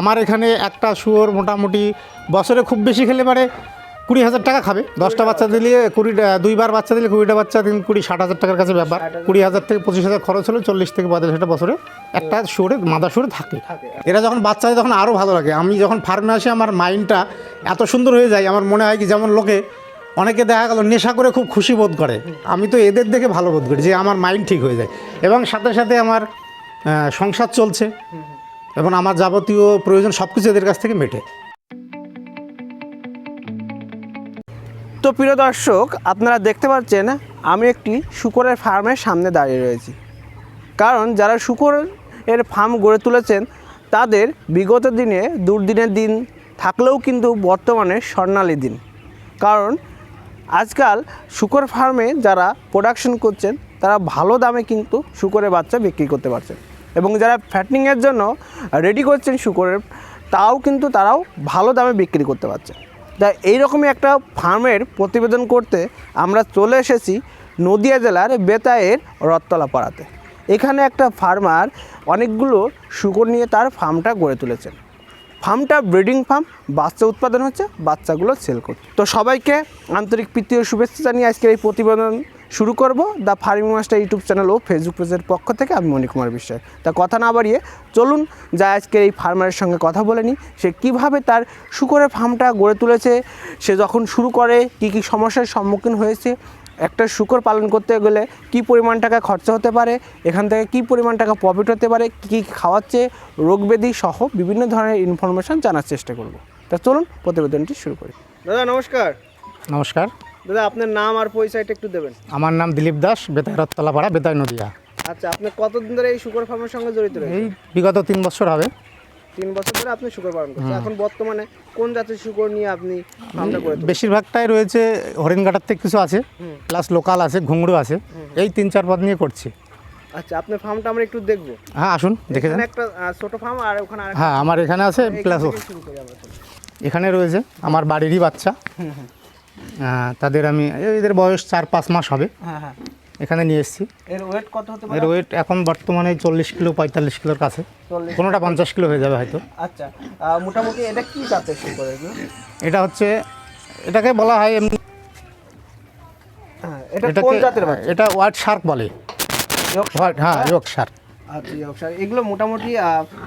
আমার এখানে একটা শুয়োর মোটামুটি বছরে খুব বেশি খেলে পারে কুড়ি হাজার টাকা খাবে। দশটা বাচ্চা দিলে কুড়িটা দুইবার বাচ্চা দিলে কুড়িটা বাচ্চা দিন কুড়ি ষাট হাজার টাকার কাছে ব্যাপার। কুড়ি হাজার থেকে পঁচিশ হাজার খরচ হলে চল্লিশ থেকে পঁয়তাল্লিশ হাজার বছরে একটা শুয়োরে মাদা শুয়োরে থাকে। এরা যখন বাচ্চা হয় তখন আরও ভালো লাগে। আমি যখন ফার্মে আসি আমার মাইন্ডটা এত সুন্দর হয়ে যায় আমার মনে হয় কি যেমন লোকে অনেকে দেখা গেল নেশা করে খুব খুশি বোধ করে। আমি তো এদের দেখে ভালো বোধ করি যে আমার মাইন্ড ঠিক হয়ে যায়। এবং সাথে সাথে আমার সংসার চলছে। এবং আমার যাবতীয় প্রয়োজন সব কিছু এদের কাছ থেকে মেটে। তো প্রিয় দর্শক, আপনারা দেখতে পাচ্ছেন, আমি একটি শুকরের ফার্মের সামনে দাঁড়িয়ে রয়েছি। কারণ যারা শুকর এর ফার্ম গড়ে তুলেছেন, তাদের বিগত দিনে, দুর্দিনের দিন থাকলেও কিন্তু বর্তমানে স্বর্ণালী দিন। কারণ আজকাল শুকর ফার্মে যারা প্রোডাকশন করছেন, তারা ভালো দামে কিন্তু শুকরের বাচ্চা বিক্রি করতে পারছেন। এবং যারা ফ্যাটনিংয়ের জন্য রেডি করছেন শুকরের, তাও কিন্তু তারাও ভালো দামে বিক্রি করতে পারছে। তাই এইরকমই একটা ফার্মের প্রতিবেদন করতে আমরা চলে এসেছি নদিয়া জেলার বেতায়ের রথতলা পাড়াতে। এখানে একটা ফার্মার অনেকগুলো শুকর নিয়ে তার ফার্মটা গড়ে তুলেছেন। ফার্মটা ব্রিডিং ফার্ম বাচ্চা উৎপাদন হচ্ছে, বাচ্চাগুলো সেল করছে। তো সবাইকে আন্তরিক প্রীতি ও শুভেচ্ছা জানিয়ে আজকের এই প্রতিবেদন শুরু করব the farming master YouTube channel O Facebook পেজের পক্ষ থেকে আমি মণিকুমার বিশ্বাস। তা কথা না বাড়িয়ে চলুন যা আজকের এই ফার্মারের সঙ্গে কথা বলে নিই। সে কীভাবে তার শুকরের ফার্মটা গড়ে তুলেছে সে যখন শুরু করে কী কী সমস্যার সম্মুখীন হয়েছে একটা শুকর পালন করতে গেলে কি পরিমাণ টাকা খরচা হতে পারে এখান থেকে কি পরিমাণ টাকা প্রফিট হতে পারে কী কী খাওয়াচ্ছে রোগব্যাধি সহ বিভিন্ন ধরনের ইনফরমেশন জানার চেষ্টা করব। তা চলুন প্রতিবেদনটি শুরু করি। দাদা নমস্কার। নমস্কার। দাদা আপনার নাম আর পরিচয়টা একটু দেবেন। আমার নাম দিলীপ দাস রথতলা পাড়া বেতাই নদিয়া আচ্ছা আপনি কতদিন ধরে এই শুকর ফার্মের সঙ্গে জড়িত রয়েছেন? এই বিগত তিন বছর হবে। তিন বছর ধরে আপনি শুকর পালন করছেন। এখন বর্তমানে কোন জাতের শুকর নিয়ে আপনি ফার্মটা করে বেশিরভাগটাই রয়েছে হরিণঘাটার থেকে কিছু আছে প্লাস লোকাল আছে ঘুঙরু আছে। এই তিন চার পদ নিয়ে করছি। আচ্ছা আপনার ফার্মটা আমরা একটু দেখব। হ্যাঁ আসুন দেখে যান। একটা ছোট ফার্ম আর ওখানে হ্যাঁ আমার এখানে আছে প্লাস। এখানে রয়েছে আমার বাড়িরই বাচ্চা। তাদের আমি এদের বয়স চার পাঁচ মাস হবে। হ্যাঁ হ্যাঁ। এখানে নিয়ে এসেছি। এর ওয়েট কত হতে পারে? এর ওয়েট এখন বর্তমানে চল্লিশ কিলো পঁয়তাল্লিশ কিলোর কাছে। কোনোটা পঞ্চাশ কিলো হয়ে যাবে হয়তো। আচ্ছা মোটামুটি এটা কি জাতের শুকর এগুলো? এটা হচ্ছে এটাকে বলা হয় এমনি হ্যাঁ এটা কোন জাতের এটা হোয়াইট শার্ক বলে। হ্যাঁ ইয়ক শার্ক আচ্ছা Yorkshire। এগুলো মোটামুটি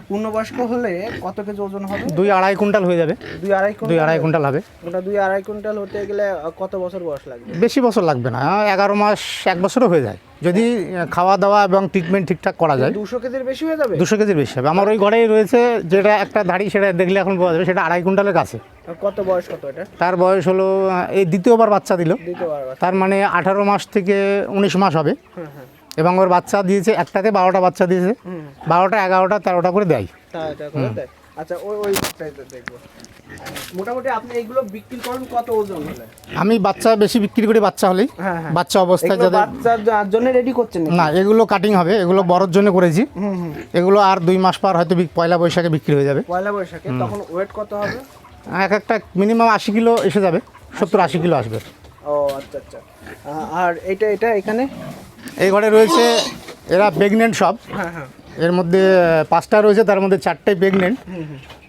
পূর্ণবয়স্ক হলে কত কেজি ওজন হবে? দুই আড়াই কুইন্টাল হয়ে যাবে। দুই আড়াই দুই আড়াই কুইন্টাল হবে। ওটা দুই আড়াই কুইন্টাল হতে গেলে কত বছর বয়স লাগবে? বেশি বছর লাগবে না এগারো মাস এক বছরও হয়ে যায়। যদি খাওয়া দাওয়া এবং ট্রিটমেন্ট ঠিকঠাক করা যায় দুশো কেজির বেশি হয়ে যাবে? দুশো কেজির বেশি হবে। আমার ওই ঘরেই রয়েছে যেটা একটা দাড়ি সেটা দেখলে এখন পাওয়া যাবে সেটা আড়াই কুইন্টালের কাছে। কত বয়স কত এটা? তার বয়স হলো এই দ্বিতীয়বার বাচ্চা দিল। দ্বিতীয়বার তার মানে আঠারো মাস থেকে উনিশ মাস হবে। হ্যাঁ হ্যাঁ এবং ওর বাচ্চা দিয়েছে একটাতে বারোটা বাচ্চা দিয়েছে। বারোটা এগারোটা তেরোটা করে দেয়। আচ্ছা ওই ওই দেখব। মোটামুটি আপনি এইগুলো বিক্রি করেন কত ওজন হলে? আমি বাচ্চা বেশি বিক্রি করি বাচ্চা হলেই। হ্যাঁ হ্যাঁ। বাচ্চা অবস্থায় বাচ্চার জন্য রেডি করছেন না এগুলো কাটিং হবে। এগুলো বড়োর জন্য করেছি। এগুলো আর দুই মাস পর হয়তো পয়লা বৈশাখে বিক্রি হয়ে যাবে। পয়লা বৈশাখে তখন ওয়েট কত হবে? এক একটা মিনিমাম আশি কিলো এসে যাবে। সত্তর আশি কিলো আসবে। ও আচ্ছা আচ্ছা। আর এটা এটা এখানে? এই ঘরে রয়েছে এরা প্রেগনেন্ট সব। হ্যাঁ হ্যাঁ। এর মধ্যে পাঁচটা রয়েছে তার মধ্যে চারটাই প্রেগনেন্ট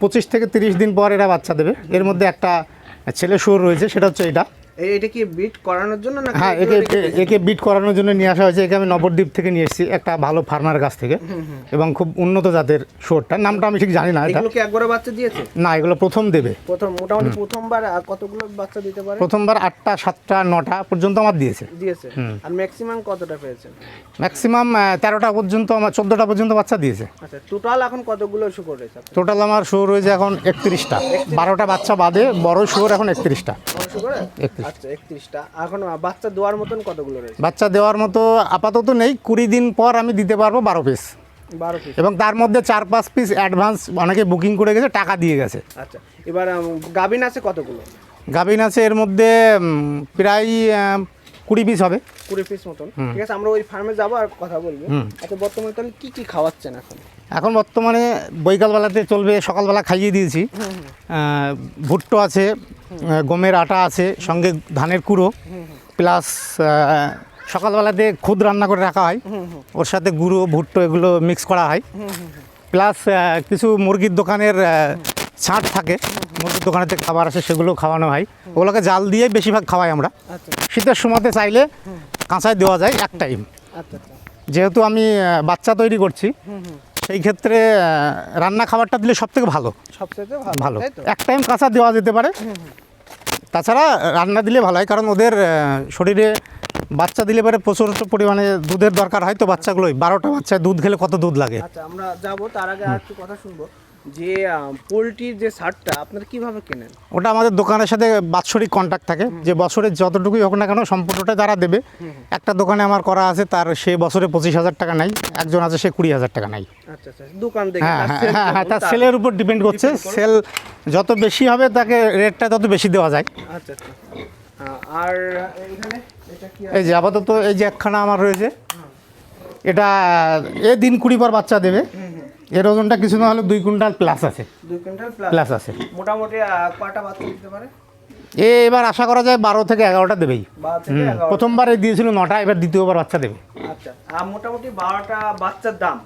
পঁচিশ থেকে তিরিশ দিন পর এরা বাচ্চা দেবে। এর মধ্যে একটা ছেলে শুয়োর রয়েছে সেটা হচ্ছে এটা। এটা কি বিট করানোর জন্য না হ্যাঁ একে একে বিট করানোর জন্য নিয়ে আসা হয়েছে। একে আমি নবদ্বীপ থেকে নিয়ে এসেছি একটা ভালো ফার্মার কাছ থেকে। এবং খুব উন্নত জাতের শুয়োরটা। নামটা আমি ঠিক জানি না এটা। এগুলো কি একবারে বাচ্চা দিয়েছে? না এগুলো প্রথম দেবে। প্রথম মোটামুটি প্রথমবার কতগুলো বাচ্চা দিতে পারে? প্রথমবার আটটা সাতটা নটা পর্যন্ত আমার দিয়েছে। দিয়েছে। আর ম্যাক্সিমাম কতটা পেয়েছেন ম্যাক্সিমাম তেরোটা পর্যন্ত আমার চোদ্দোটা পর্যন্ত বাচ্চা দিয়েছে। আচ্ছা টোটাল এখন কতগুলো শুকর রয়েছে টোটাল আমার শুয়োর রয়েছে এখন একত্রিশটা। বারোটা বাচ্চা বাদে বড় শুয়োর এখন একত্রিশটা। একত্রিশ। আচ্ছা একত্রিশটা। এখন বাচ্চা দেওয়ার মতন কতগুলো রয়েছে? বাচ্চা দেওয়ার মতো আপাতত নেই কুড়ি দিন পর আমি দিতে পারব বারো পিস বারো পিস এবং তার মধ্যে চার পাঁচ পিস অ্যাডভান্স অনেকে বুকিং করে গেছে টাকা দিয়ে গেছে। আচ্ছা এবার গাভিন আছে কতগুলো? গাভিন আছে এর মধ্যে প্রায় কুড়ি পিস হবে। কুড়ি পিস মতন। ঠিক আছে আমরা ওই ফার্মে যাব আর কথা বলব। আচ্ছা বর্তমানে তাহলে কী কী খাওয়াচ্ছেন এখন? এখন বর্তমানে বৈকালবেলাতে চলবে সকালবেলা খাইয়ে দিয়েছি। ভুট্টো আছে গমের আটা আছে সঙ্গে ধানের কুড়ো প্লাস সকালবেলাতে খুদ রান্না করে রাখা হয়। ওর সাথে গুঁড়ো ভুট্টো এগুলো মিক্স করা হয়। প্লাস কিছু মুরগির দোকানের ছাঁট থাকে। মুরগির দোকানেতে খাবার আসে সেগুলো খাওয়ানো হয়। ওগুলোকে জাল দিয়ে বেশিরভাগ খাওয়াই আমরা। আচ্ছা শীতের সময়তে চাইলে কাঁচায় দেওয়া যায় এক টাইম আচ্ছা আচ্ছা। যেহেতু আমি বাচ্চা তৈরি করছি সেই ক্ষেত্রে রান্না খাবারটা দিলে সব থেকে ভালো সবথেকে ভালো এক টাইম কাঁচা দেওয়া যেতে পারে। তাছাড়া রান্না দিলে ভালো হয় কারণ ওদের শরীরে বাচ্চা দিলে পরে প্রচুর পরিমাণে দুধের দরকার হয় তো বাচ্চাগুলোই। বারোটা বাচ্চায় দুধ খেলে কত দুধ লাগে? আচ্ছা আমরা যাব তার আগে আর একটু কথা শুনব। যে পোলট্রির যে সারটা আপনারা কীভাবে কেনেন? ওটা আমাদের দোকানের সাথে বাৎসরিক কন্ট্যাক্ট থাকে। যে বছরের যতটুকুই হোক না কেন সম্পূর্ণটা তারা দেবে। একটা দোকানে আমার করা আছে তার সে বছরে পঁচিশ হাজার টাকা নাই একজন আছে সে কুড়ি হাজার টাকা নাই আচ্ছা আচ্ছা দোকান দেখে হ্যাঁ তার হ্যাঁ হ্যাঁ হ্যাঁ তার তার- সেলের উপর ডিপেন্ড করছে। সেল যত বেশি হবে তাকে রেটটা তত বেশি দেওয়া যায়। আচ্ছা আচ্ছা। আর এখানে এই যে আপাতত এই যে একখানা আমার রয়েছে। এটা এ দিন কুড়ি পর বাচ্চা দেবে। এর ওজনটা কিছু না হলে দুই কুইন্টাল প্লাস আছে। দুই কুইন্টাল প্লাস আছে। মোটামুটি কয়টা বাচ্চা দিতে পারে? এ এবার আশা করা যায় বারো থেকে এগারোটা দেবেই। প্রথমবার দিয়েছিল নটা এবার দ্বিতীয়বার বাচ্চা দেবে। আচ্ছা আর মোটামুটি বারোটা বাচ্চার দাম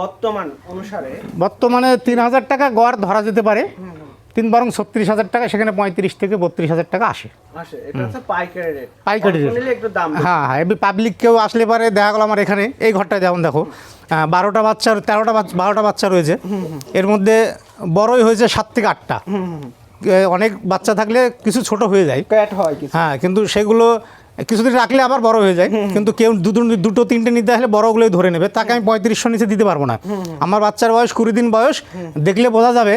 বর্তমান অনুসারে? বর্তমানে তিন হাজার টাকা গড় ধরা যেতে পারে। তিন বরং ছত্রিশ হাজার টাকা সেখানে পঁয়ত্রিশ থেকে বত্রিশ হাজার টাকা আসে। পাইকারি রেট। হ্যাঁ হ্যাঁ এমনি পাবলিক কেউ আসলে পারে দেখা গেলো আমার এখানে এই ঘরটায় যেমন দেখো বারোটা বাচ্চা তেরোটা বারোটা বাচ্চা রয়েছে। এর মধ্যে বড়ই হয়েছে সাত থেকে আটটা। অনেক বাচ্চা থাকলে কিছু ছোট হয়ে যায়। ক্যাট হয় হ্যাঁ কিন্তু সেগুলো কিছুদিন রাখলে আবার বড় হয়ে যায় কিন্তু কেউ দুটো দুটো তিনটে নিতে আসলে বড়গুলোই ধরে নেবে। তাকে আমি পঁয়ত্রিশশো নিচে দিতে পারব না। আমার বাচ্চার বয়স কুড়ি দিন বয়স দেখলে বোঝা যাবে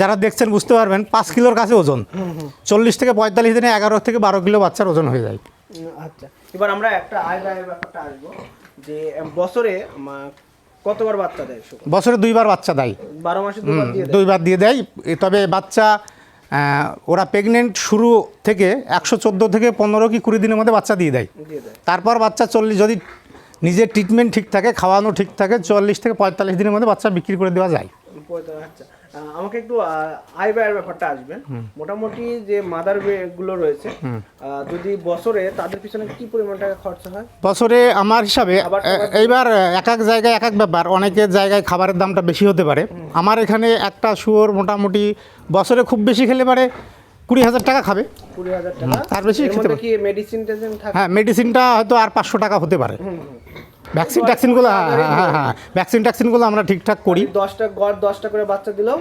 যারা দেখছেন বুঝতে পারবেন পাঁচ কিলোর কাছে ওজন। চল্লিশ থেকে পঁয়তাল্লিশ দিনে এগারো থেকে বারো কিলো বাচ্চার ওজন হয়ে যায়। আচ্ছা এবার আমরা একটা আয় ব্যয়ের ব্যাপারটা আসব যে বছরে কতবার বাচ্চা দেয় বছরে দুইবার বাচ্চা দেয়। বারো মাসে দুইবার দিয়ে দেয়। তবে বাচ্চা ওরা প্রেগনেন্ট শুরু থেকে একশো চোদ্দ থেকে পনেরো কি কুড়ি দিনের মধ্যে বাচ্চা দিয়ে দেয়। তারপর বাচ্চা চল্লিশ যদি নিজের ট্রিটমেন্ট ঠিক থাকে খাওয়ানো ঠিক থাকে চল্লিশ থেকে পঁয়তাল্লিশ দিনের মধ্যে বাচ্চা বিক্রি করে দেওয়া যায়। আচ্ছা। আমাকে একটু আয় ব্যয়ের ব্যাপারটা আসবেন মোটামুটি যে মাদারগুলো রয়েছে যদি বছরে তাদের পিছনে কি পরিমাণ টাকা খরচা হয়? বছরে আমার হিসাবে এইবার এক এক জায়গায় এক এক ব্যাপার অনেকের জায়গায় খাবারের দামটা বেশি হতে পারে। আমার এখানে একটা শুয়োর মোটামুটি বছরে খুব বেশি খেলে পারে কুড়ি হাজার টাকা খাবে। কুড়ি হাজার টাকা? তার বেশি খেতে হ্যাঁ মেডিসিনটা হয়তো আর পাঁচশো টাকা হতে পারে। ভ্যাকসিন ট্যাক্সিনগুলো হ্যাঁ হ্যাঁ হ্যাঁ হ্যাঁ। ভ্যাকসিন ট্যাক্সিনগুলো আমরা ঠিকঠাক করি। দশটা গড় দশটা করে বাচ্চা দিলেও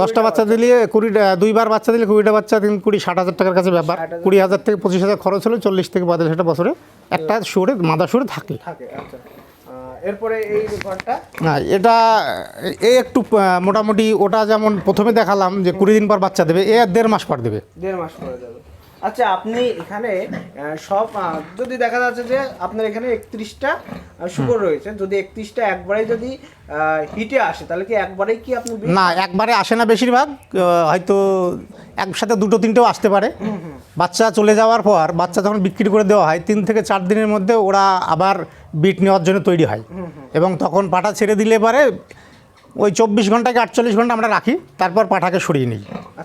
দশটা বাচ্চা দিলে কুড়ি দুইবার বাচ্চা দিলে কুড়িটা বাচ্চা তিন কুড়ি ষাট হাজার টাকার কাছে ব্যাপার। কুড়ি হাজার থেকে পঁচিশ হাজার খরচ হলে চল্লিশ থেকে পঁয়তাল্লিশ হাজার বছরে একটা সুরে মাদা সুরে থাকে। আচ্ছা। এরপরে এই ঘরটা? হ্যাঁ এটা এই একটু মোটামুটি ওটা যেমন প্রথমে দেখালাম যে কুড়ি দিন পর বাচ্চা দেবে এ দেড় মাস পর দেবে। দেড় মাস পরে যাবে আচ্ছা আপনি এখানে সব যদি দেখা যাচ্ছে যে আপনার এখানে একত্রিশটা শুকর রয়েছে যদি একত্রিশটা একবারেই যদি হিটে আসে তাহলে কি একবারেই কি আপনি না একবারে আসে না বেশিরভাগ হয়তো একসাথে দুটো তিনটেও আসতে পারে। বাচ্চা চলে যাওয়ার পর বাচ্চা যখন বিক্রি করে দেওয়া হয় তিন থেকে চার দিনের মধ্যে ওরা আবার বিট নেওয়ার জন্য তৈরি হয়। এবং তখন পাটা ছেড়ে দিলে পারে ওই চব্বিশ ঘন্টাকে আটচল্লিশ ঘণ্টা আমরা রাখি তারপর পাঠাকে সরিয়ে নিই।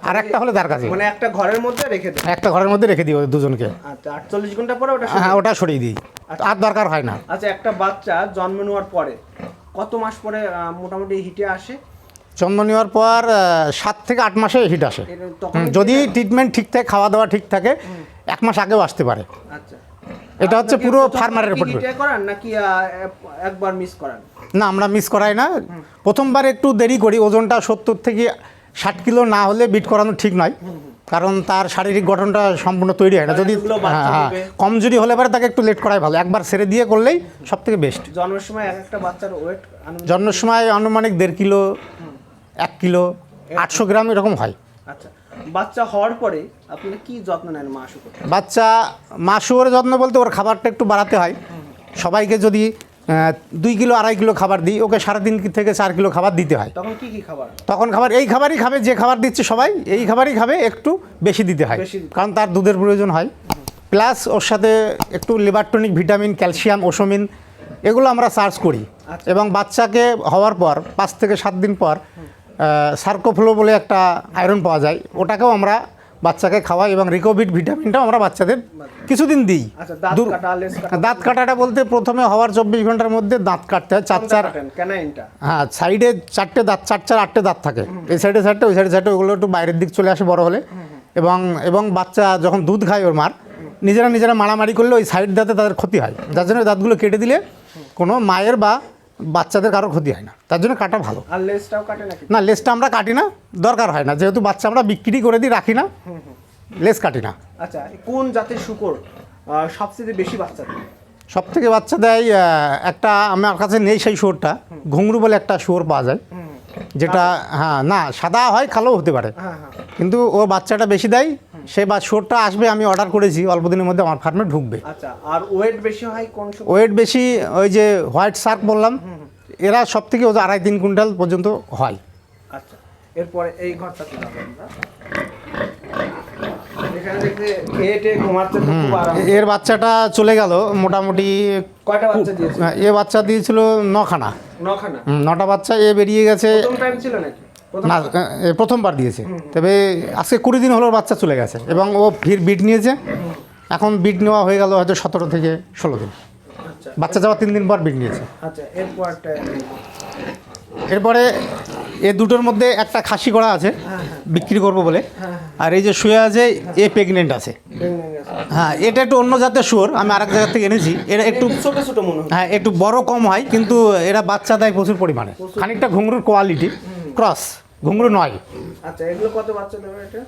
আর একটা হলে তার কাছে। মানে একটা ঘরের মধ্যে রেখে দেন একটা ঘরের মধ্যে রেখে দিই দুজনকে। আচ্ছা আটচল্লিশ ঘণ্টা পরে ওটা হ্যাঁ ওটা সরিয়ে দিই। আর দরকার হয় না। আচ্ছা একটা বাচ্চা জন্ম নেওয়ার পরে কত মাস পরে মোটামুটি হিটে আসে? জন্ম নেওয়ার পর সাত থেকে আট মাসে হিট আসে। যদি ট্রিটমেন্ট ঠিক থাকে খাওয়া দাওয়া ঠিক থাকে এক মাস আগেও আসতে পারে। আচ্ছা। এটা হচ্ছে পুরো ফার্মারের উপর করান নাকি একবার মিস করান? না আমরা মিস করাই না। প্রথমবার একটু দেরি করি ওজনটা সত্তর থেকে ষাট কিলো না হলে বিট করানো ঠিক নয়। কারণ তার শারীরিক গঠনটা সম্পূর্ণ তৈরি হয় না। যদি হ্যাঁ হ্যাঁ। কমজোরি হলে পরে তাকে একটু লেট করাই ভালো। একবার ছেড়ে দিয়ে করলেই সব থেকে বেস্ট জন্মের সময় এক একটা বাচ্চার ওয়েট জন্মের সময় আনুমানিক দেড় কিলো এক কিলো আটশো গ্রাম এরকম হয়। আচ্ছা। বাচ্চা হওয়ার পরে আপনি কি যত্ন নেন মা শুকর বাচ্চা মাসুর যত্ন বলতে ওর খাবারটা একটু বাড়াতে হয়। সবাইকে যদি দুই কিলো আড়াই কিলো খাবার দিই ওকে সাড়ে তিন থেকে চার কিলো খাবার দিতে হয়। তখন কি কি খাবার? তখন খাবার এই খাবারই খাবে যে খাবার দিচ্ছে সবাই এই খাবারই খাবে একটু বেশি দিতে হয়। কারণ তার দুধের প্রয়োজন হয়। প্লাস ওর সাথে একটু লিভারটনিক ভিটামিন ক্যালসিয়াম ওসমিন এগুলো আমরা চার্জ করি। আচ্ছা। এবং বাচ্চাকে হওয়ার পর পাঁচ থেকে সাত দিন পর সার্কোফ্লো বলে একটা আয়রন পাওয়া যায়। ওটাকেও আমরা বাচ্চাকে খাওয়াই এবং রিকোভিড ভিটামিনটাও আমরা বাচ্চাদের কিছুদিন দিই। আচ্ছা দাঁত কাটাটা বলতে প্রথমে হওয়ার চব্বিশ ঘণ্টার মধ্যে দাঁত কাটতে হয় চার চার হ্যাঁ সাইডে চারটে দাঁত চার চার আটটে দাঁত থাকে। এই সাইডে চারটে ওই সাইডে চারটে ওগুলো একটু বাইরের দিক চলে আসে বড় হলে। এবং এবং বাচ্চা যখন দুধ খায় ওর মার নিজেরা নিজেরা মারামারি করলে ওই সাইড দাঁতে তাদের ক্ষতি হয়। যার জন্য ওই দাঁতগুলো কেটে দিলে কোনো মায়ের বা বাচ্চাদের কারোর ক্ষতি হয় না। তার জন্য কাটা ভালো। আর লেসটাও কাটে নাকি? না লেসটা আমরা কাটি না দরকার হয় না। যেহেতু বাচ্চা আমরা বিক্রি করে দিই রাখি না লেস কাটি না। আচ্ছা কোন জাতের শুকর সবচেয়ে বেশি বাচ্চা দেয়? সব থেকে বাচ্চা দেয় একটা আমার কাছে নেই সেই শুয়োরটা ঘুংরু বলে একটা শুয়োর পাওয়া যায়। যেটা হ্যাঁ না সাদা হয় খালো হতে পারে। হ্যাঁ হ্যাঁ। কিন্তু ও বাচ্চাটা বেশি দেয় সে বা শুয়োরটা আসবে আমি অর্ডার করেছি অল্প দিনের মধ্যে আমার ফার্মে ঢুকবে। আচ্ছা আর ওয়েট বেশি হয় কোন ওয়েট বেশি ওই যে হোয়াইট শার্ক বললাম এরা সব থেকে ওদের আড়াই তিন কুইন্টাল পর্যন্ত হয়। আচ্ছা এরপরে এই আরাম। এর বাচ্চাটা চলে গেল মোটামুটি কয়টা বাচ্চা দিয়েছে এ বাচ্চা দিয়েছিল নখানা। নখানা? নটা বাচ্চা এ বেরিয়ে গেছে। ছিল নাকি? প্রথম না প্রথমবার দিয়েছে। তবে আজকে কুড়ি দিন হলো বাচ্চা চলে গেছে এবং ও ফির বিট নিয়েছে। এখন বিট নেওয়া হয়ে গেল হয়তো সতেরো থেকে ষোলো দিন। আচ্ছা। বাচ্চা যাওয়ার তিন দিন পর বিট নিয়েছে। আচ্ছা এরপরে এ দুটোর মধ্যে একটা খাসি করা আছে বিক্রি করব বলে। আর এই যে শুয়ে আছে এ প্রেগনেন্ট আছে। হ্যাঁ এটা একটু অন্য জাতের শুয়োর আমি আরেক জায়গা থেকে এনেছি। এটা একটু ছোট ছোট মনে হয়। হ্যাঁ একটু বড় কম হয় কিন্তু এরা বাচ্চা দেয় প্রচুর পরিমাণে। খানিকটা ঘুঙরুর কোয়ালিটি ক্রস ঘুঙরু নয়। আচ্ছা এগুলো কত বাচ্চা দেবে এটা?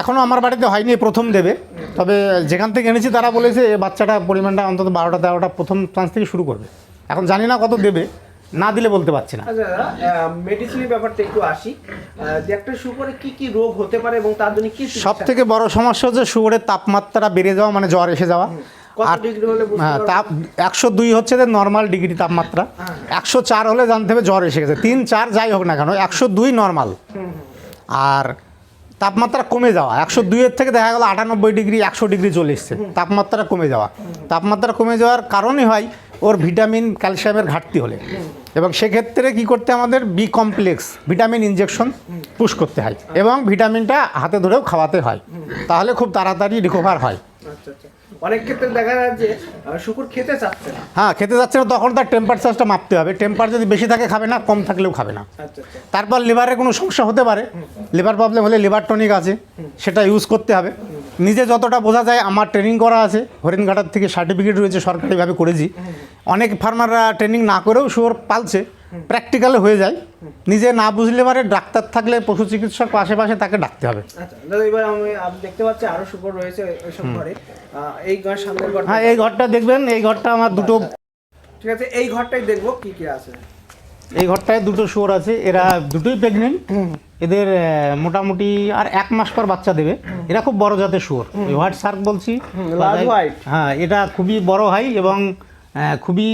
এখনও আমার বাড়িতে হয়নি প্রথম দেবে। তবে যেখান থেকে এনেছি তারা বলেছে বাচ্চাটা পরিমাণটা অন্তত বারোটা তেরোটা প্রথম চান্স থেকে শুরু করবে। এখন জানি না কত দেবে না দিলে বলতে পারছি না। আচ্ছা মেডিসিনের ব্যাপারটা একটু আসি। যে একটা শুকরে কি কি রোগ হতে পারে এবং তার জন্য কি সব থেকে বড় সমস্যা হচ্ছে শুয়োরের তাপমাত্রা বেড়ে যাওয়া মানে জ্বর এসে যাওয়া। আর হ্যাঁ তাপ একশো দুই হচ্ছে যে নর্মাল ডিগ্রি তাপমাত্রা। একশো চার হলে জানতে হবে জ্বর এসে গেছে। তিন চার যাই হোক না কেন একশো দুই নর্মাল আর তাপমাত্রা কমে যাওয়া একশো দুইয়ের থেকে দেখা গেল আটানব্বই ডিগ্রি একশো ডিগ্রি চলে এসছে। তাপমাত্রা কমে যাওয়া। তাপমাত্রা কমে যাওয়ার কারণই হয় ওর ভিটামিন ক্যালসিয়ামের ঘাটতি হলে। এবং সেক্ষেত্রে কি করতে আমাদের? B complex vitamin injection push করতে হয়। এবং ভিটামিনটা হাতে ধরেও খাওয়াতে হয়। তাহলে খুব তাড়াতাড়ি রিকভার হয়। আচ্ছা আচ্ছা। অনেক ক্ষেত্রে দেখা যায় যে আহ, খেতে চাচ্ছে না। হ্যাঁ খেতে যাচ্ছে না তখন তার টেম্পারেচারটা মাপতে হবে। টেম্পার যদি বেশি থাকে খাবে না কম থাকলেও খাবে না। আচ্ছা আচ্ছা। তারপর লিভারের কোনো সমস্যা হতে পারে। লিভার প্রবলেম হলে লিভার টনিক আছে সেটা ইউজ করতে হবে। নিজে যতটা বোঝা যায় আমার ট্রেনিং করা আছে হরিণঘাটার থেকে সার্টিফিকেট রয়েছে সরকারিভাবে করেছি। অনেক ফার্মাররা ট্রেনিং না করেও শুয়োর পালছে। প্র্যাকটিক্যালে হয়ে যায়। নিজে না বুঝলে পারে ডাক্তার থাকলে পশু চিকিৎসক পাশে পাশে তাকে ডাকতে হবে। আচ্ছা দাদা এবার আমি দেখতে পাচ্ছি আরও শুকর রয়েছে ওইসব ঘরে। এই ঘর সামনের ঘর হ্যাঁ এই ঘরটা দেখবেন এই ঘরটা আমার দুটো ঠিক আছে এই ঘরটাই দেখব কি কি আছে? এই ঘরটায় দুটো শুয়োর আছে এরা দুটোই প্রেগনেন্ট এদের মোটামুটি আর এক মাস পর বাচ্চা দেবে। এরা খুব বড় জাতের শুয়োর। হোয়াইট শার্ক বলছি। হ্যাঁ এটা খুবই বড় হয় এবং খুবই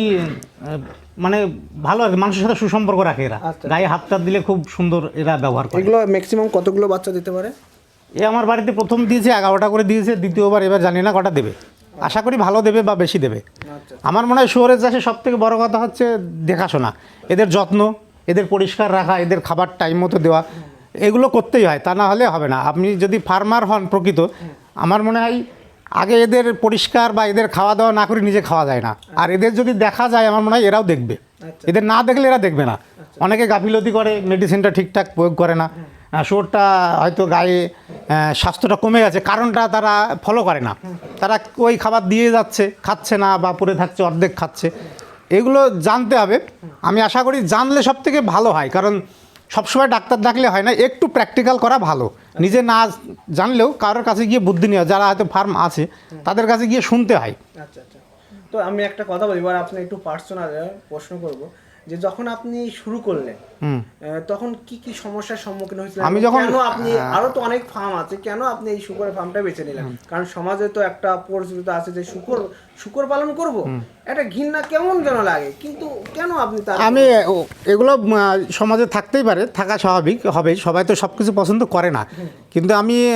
মানে ভালো আর মানুষের সাথে সুসম্পর্ক রাখে এরা। আচ্ছা। গায়ে হাত টাত দিলে খুব সুন্দর এরা ব্যবহার করে। এগুলো ম্যাক্সিমাম কতগুলো বাচ্চা দিতে পারে? এ আমার বাড়িতে প্রথম দিয়েছে এগারোটা করে দিয়েছে দ্বিতীয়বার এবার জানি না কটা দেবে। আশা করি ভালো দেবে বা বেশি দেবে। আচ্ছা। আমার মনে হয় শুয়োরের চাষে সব থেকে বড় কথা হচ্ছে দেখাশোনা। এদের যত্ন এদের পরিষ্কার রাখা এদের খাবার টাইম মতো দেওয়া এগুলো করতেই হয় তা না হলে হবে না। আপনি যদি ফার্মার হন প্রকৃত আমার মনে হয় আগে এদের পরিষ্কার বা এদের খাওয়া দাওয়া না করে নিজে খাওয়া যায় না। আর এদের যদি দেখা যায় আমার মনে হয় এরাও দেখবে। আচ্ছা। এদের না দেখলে এরা দেখবে না। অনেকে গাফিলতি করে মেডিসিনটা ঠিকঠাক প্রয়োগ করে না। আহ, শুয়োরটা হয়তো গায়ে স্বাস্থ্যটা কমে গেছে কারণটা তারা ফলো করে না। তারা ওই খাবার দিয়ে যাচ্ছে খাচ্ছে না বা পড়ে থাকছে অর্ধেক খাচ্ছে। এগুলো জানতে হবে। আমি আশা করি জানলে সব থেকে ভালো হয়। কারণ সবসময় ডাক্তার ডাকলে হয় না, একটু প্র্যাকটিক্যাল করা ভালো। নিজে না জানলেও কারোর কাছে গিয়ে বুদ্ধি নেওয়া, যারা হয়তো ফার্ম আছে, তাদের কাছে গিয়ে শুনতে হয়। আচ্ছা আচ্ছা। তো আমি একটা কথা বলি, এবার আপনি একটু পার্সোনাল প্রশ্ন করব। যে যখন আপনি শুরু করলেন হুম। তখন কি কি সমস্যার সম্মুখীন হয়েছিলেন? আমি যখন- কেন আপনি আরও তো অনেক ফার্ম আছে কেন আপনি এই শুকরের ফার্মটা বেছে নিলেন? কারণ সমাজে তো একটা পরিচিত আছে যে শুকর শুকর পালন করব। এটা ঘৃণা কেমন যেন লাগে কিন্তু কেন আপনি আমি এগুলো সমাজে থাকতেই পারে থাকা স্বাভাবিক হবে। সবাই তো সব কিছু পছন্দ করে না। কিন্তু আমি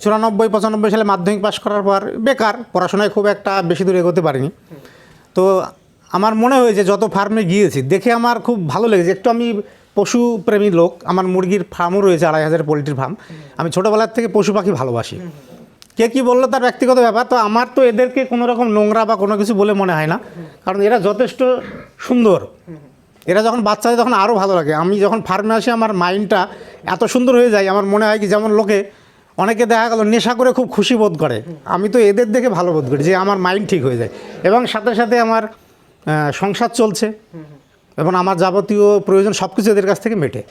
চুরানব্বই পঁচানব্বই সালে মাধ্যমিক পাশ করার পর বেকার পড়াশোনায় খুব একটা বেশি দূর এগোতে পারিনি। তো আমার মনে হয়েছে যত ফার্মে গিয়েছি, দেখে আমার খুব ভালো লেগেছে। একটু আমি পশুপ্রেমী লোক, আমার মুরগির ফার্মও রয়েছে, আড়াই হাজার পোলট্রির ফার্ম আমি ছোটোবেলার থেকে পশু পাখি ভালোবাসি। কে কী বলল তার ব্যক্তিগত ব্যাপার? তো আমার তো এদেরকে কোনো রকম নোংরা বা কোনো কিছু বলে মনে হয় না। কারণ এরা যথেষ্ট সুন্দর। এরা যখন বাচ্চা তখন আরও ভালো লাগে। আমি যখন ফার্মে আসি, আমার মাইন্ডটা এত সুন্দর হয়ে যায়, আমার মনে হয় কি যেমন লোকে অনেকে দেখা গেল নেশা করে খুব খুশি বোধ করে। আমি তো এদের দেখে ভালো বোধ করি যে আমার মাইন্ড ঠিক হয়ে যায়। এবং সাথে সাথে আমার সংসার চলছে। এবং আমার যাবতীয় প্রয়োজন সব কিছু এদের কাছ থেকে মেটে।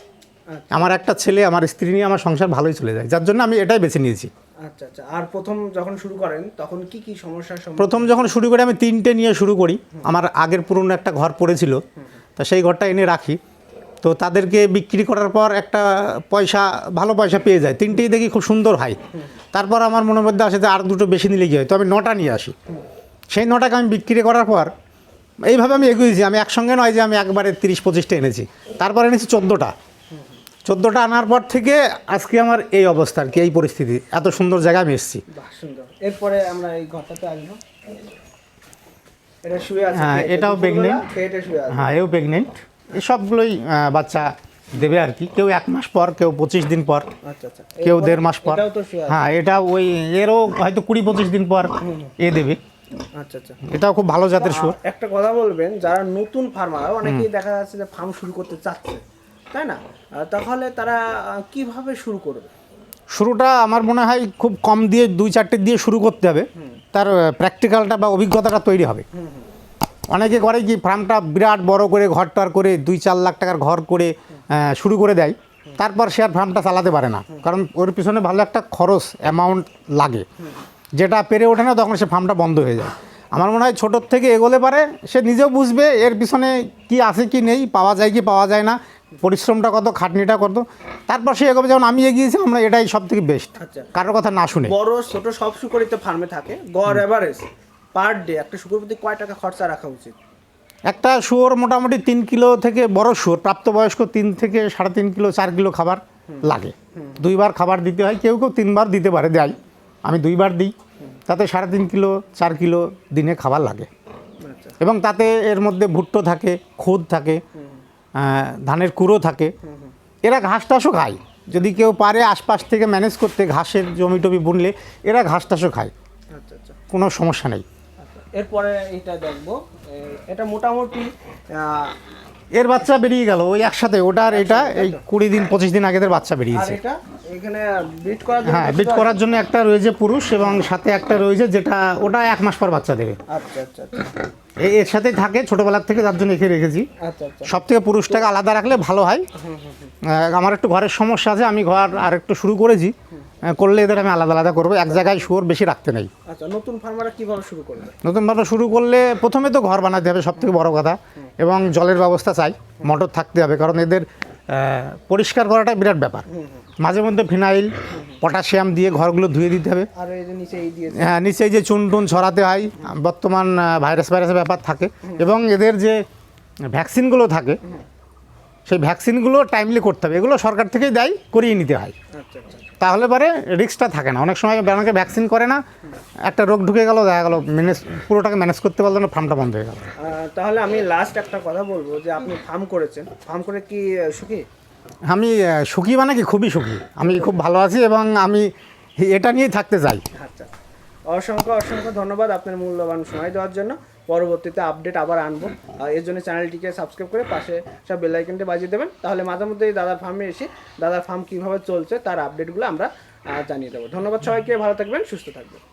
আমার একটা ছেলে আমার স্ত্রী নিয়ে আমার সংসার ভালোই চলে যায়। যার জন্য আমি এটাই বেছে নিয়েছি। আচ্ছা আচ্ছা। আর প্রথম যখন শুরু করেন তখন কি কি সমস্যার প্রথম যখন শুরু করি আমি তিনটে নিয়ে শুরু করি। আমার আগের পুরনো একটা ঘর পড়েছিল। তা সেই ঘরটা এনে রাখি। তো তাদেরকে বিক্রি করার পর একটা পয়সা ভালো পয়সা পেয়ে যায়। তিনটেই দেখি খুব সুন্দর হয়। তারপর আমার মনের মধ্যে আসে যে আর দুটো বেশি নিলে কি হয়? তো আমি নটা নিয়ে আসি। সেই নটাকে আমি বিক্রি করার পর এইভাবে আমি এগিয়েছি আমি একসঙ্গে নয় যে আমি একবারে তিরিশ পঁচিশটা এনেছি। তারপর এনেছি চোদ্দোটা। চোদ্দোটা আনার পর থেকে আজকে আমার এই অবস্থা আর কি এই পরিস্থিতি। এত সুন্দর জায়গায় আমি এসেছি। এরপরে আমরা এই ঘরটাতে আসব। হ্যাঁ, এটাও আছে। হ্যাঁ এও প্রেগনেন্ট এসবগুলোই বাচ্চা দেবে আর কি। কেউ এক মাস পর কেউ পঁচিশ দিন পর আচ্ছা আচ্ছা। কেউ দেড় মাস পর। হ্যাঁ এটা ওই এরও হয়তো কুড়ি পঁচিশ দিন পর এ দেবে। আচ্ছা আচ্ছা। এটাও খুব ভালো জাতের সুর। একটা কথা বলবেন যারা নতুন ফার্মার অনেকেই দেখা যাচ্ছে যে ফার্ম শুরু করতে চাচ্ছে তাই না? তাহলে তারা কীভাবে শুরু করবে? শুরুটা আমার মনে হয় খুব কম দিয়ে দুই চারটে দিয়ে শুরু করতে হবে। তার প্র্যাকটিক্যালটা বা অভিজ্ঞতাটা তৈরি হবে। অনেকে করে কি ফার্মটা বিরাট বড় করে ঘরটার করে দুই চার লাখ টাকার ঘর করে শুরু করে দেয়। তারপর সে আর ফার্মটা চালাতে পারে না। কারণ ওর পিছনে ভালো একটা খরচ অ্যামাউন্ট লাগে। যেটা পেরে ওঠে না তখন সে ফার্মটা বন্ধ হয়ে যায়। আমার মনে হয় ছোটোর থেকে এগোলে পারে সে নিজেও বুঝবে এর পিছনে কি আছে কি নেই পাওয়া যায় কি পাওয়া যায় না পরিশ্রমটা কত খাটনিটা কত। তারপর সে এগোবে যেমন আমি এগিয়েছি আমরা এটাই সব থেকে বেস্ট আচ্ছা। কারোর কথা না শুনে। বড় ছোট সব শুকরিতে ফার্মে থাকে। গড় এভারেজ পার ডে একটা শুকুর প্রতি কয় টাকা খরচা রাখা উচিত? একটা শুয়োর মোটামুটি তিন কিলো থেকে বড় শুয়োর প্রাপ্তবয়স্ক তিন থেকে সাড়ে তিন কিলো চার কিলো খাবার লাগে। দুইবার খাবার দিতে হয় কেউ কেউ তিনবার দিতে পারে দেয়। আমি দুইবার দিই। তাতে সাড়ে তিন কিলো চার কিলো দিনে খাবার লাগে। আচ্ছা। এবং তাতে এর মধ্যে ভুট্টো থাকে খুদ থাকে ধানের কুড়ো থাকে। এরা ঘাস টাসও খায়। যদি কেউ পারে আশপাশ থেকে ম্যানেজ করতে ঘাসের জমি টমি বুনলে এরা ঘাস টাসও খায়। আচ্ছা আচ্ছা। কোনো সমস্যা নেই। এরপরে এটা দেখব। এটা মোটামুটি এর বাচ্চা বেরিয়ে গেল ওই একসাথে ওটা আর এটা এই কুড়ি দিন পঁচিশ দিন আগেদের বাচ্চা আর বেরিয়েছে এটা এখানে বিট করার জন্য হ্যাঁ বিট করার জন্য একটা রয়েছে পুরুষ এবং সাথে একটা রয়েছে যেটা ওটা এক মাস পর বাচ্চা দেবে। আচ্ছা আচ্ছা আচ্ছা। এই এর সাথেই থাকে ছোটোবেলার থেকে যার জন্য এখে রেখেছি। সব থেকে পুরুষটাকে আলাদা রাখলে ভালো হয়। আমার একটু ঘরের সমস্যা আছে আমি ঘর আর একটু শুরু করেছি। করলে এদের আমি আলাদা আলাদা করব এক জায়গায় শুয়োর বেশি রাখতে নেই। নতুন ফার্মাররা কীভাবে শুরু করবে? নতুন নতুনভাবে শুরু করলে প্রথমে তো ঘর বানাতে হবে সব থেকে বড় কথা। এবং জলের ব্যবস্থা চাই মোটর থাকতে হবে কারণ এদের পরিষ্কার করাটা বিরাট ব্যাপার। মাঝে মধ্যে ফিনাইল পটাশিয়াম দিয়ে ঘরগুলো ধুয়ে দিতে হবে। হ্যাঁ নিচে যে চুন টুন ছড়াতে হয় বর্তমান ভাইরাস ভাইরাসের ব্যাপার থাকে। এবং এদের যে ভ্যাকসিনগুলো থাকে সেই ভ্যাকসিনগুলো টাইমলি করতে হবে। এগুলো সরকার থেকেই দেয় করিয়ে নিতে হয়। আচ্ছা আচ্ছা। তাহলে পরে রিস্কটা থাকে না। অনেক সময় অনেকে ভ্যাকসিন করে না একটা রোগ ঢুকে গেল দেখা গেল ম্যানেজ পুরোটাকে ম্যানেজ করতে পারল না ফার্মটা বন্ধ হয়ে গেল। তাহলে আমি লাস্ট একটা কথা বলব যে আপনি ফার্ম করেছেন। ফার্ম করে কি সুখী? আমি সুখী মানে কি? খুবই সুখী। আমি খুব ভালো আছি এবং আমি এটা নিয়েই থাকতে চাই। আচ্ছা। অসংখ্য অসংখ্য ধন্যবাদ আপনার মূল্যবান সময় দেওয়ার জন্য। পরবর্তীতে আপডেট আবার আনব। আর এর জন্য চ্যানেলটিকে সাবস্ক্রাইব করে পাশে সব বেলাইকনটি বাজিয়ে দেবেন। তাহলে মাঝে মধ্যে এই দাদার ফার্মে এসে দাদার ফার্ম কীভাবে চলছে তার আপডেটগুলো আমরা জানিয়ে দেবো। ধন্যবাদ সবাইকে ভালো থাকবেন সুস্থ থাকবেন।